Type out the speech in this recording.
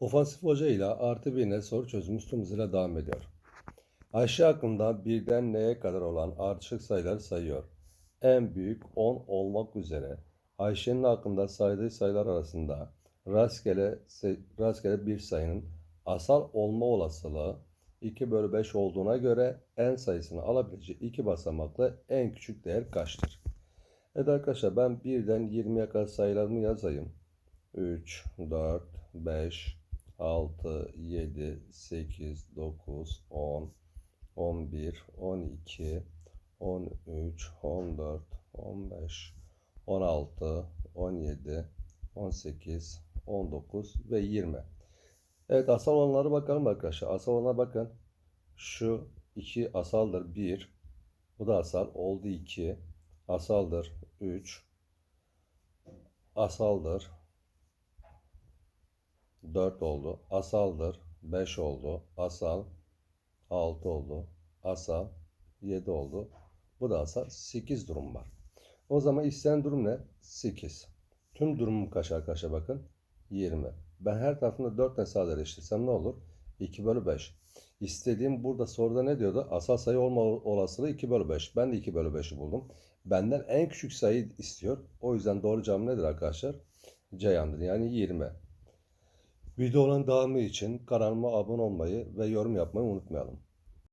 Ofansif Hoca ile artı birine soru çözümü ile devam ediyor. Ayşe hakkında birden neye kadar olan ardışık sayıları sayıyor. En büyük 10 olmak üzere Ayşe'nin hakkında saydığı sayılar arasında rastgele, rastgele bir sayının asal olma olasılığı 2 bölü 5 olduğuna göre en sayısını alabileceği iki basamaklı en küçük değer kaçtır? Evet arkadaşlar ben birden 20'ye kadar sayılarımı yazayım. 3, 4, 5, 6, 7, 8, 9, 10, 11, 12, 13, 14, 15, 16, 17, 18, 19 ve 20. Evet asal olanlara bakalım arkadaşlar. Asal olanlara bakın. Şu 2 asaldır 1. Bu da asal oldu 2. Asaldır 3. Asaldır 4 oldu. Asaldır 5 oldu. Asal 6 oldu. Asal 7 oldu. Bu da asal 8 durum var. O zaman istenen durum ne? 8. Tüm durumum kaç arkadaşlar bakın? 20. Ben her tarafında 4 tane sadeleştirsem ne olur? 2 bölü 5. İstediğim burada soruda ne diyordu? Asal sayı olma olasılığı 2 bölü 5. Ben de 2 bölü 5'i buldum. Benden en küçük sayı istiyor. O yüzden doğru cevap nedir arkadaşlar? Ceyhan'dır. Yani 20. Videonun devamı için kanalıma abone olmayı ve yorum yapmayı unutmayalım.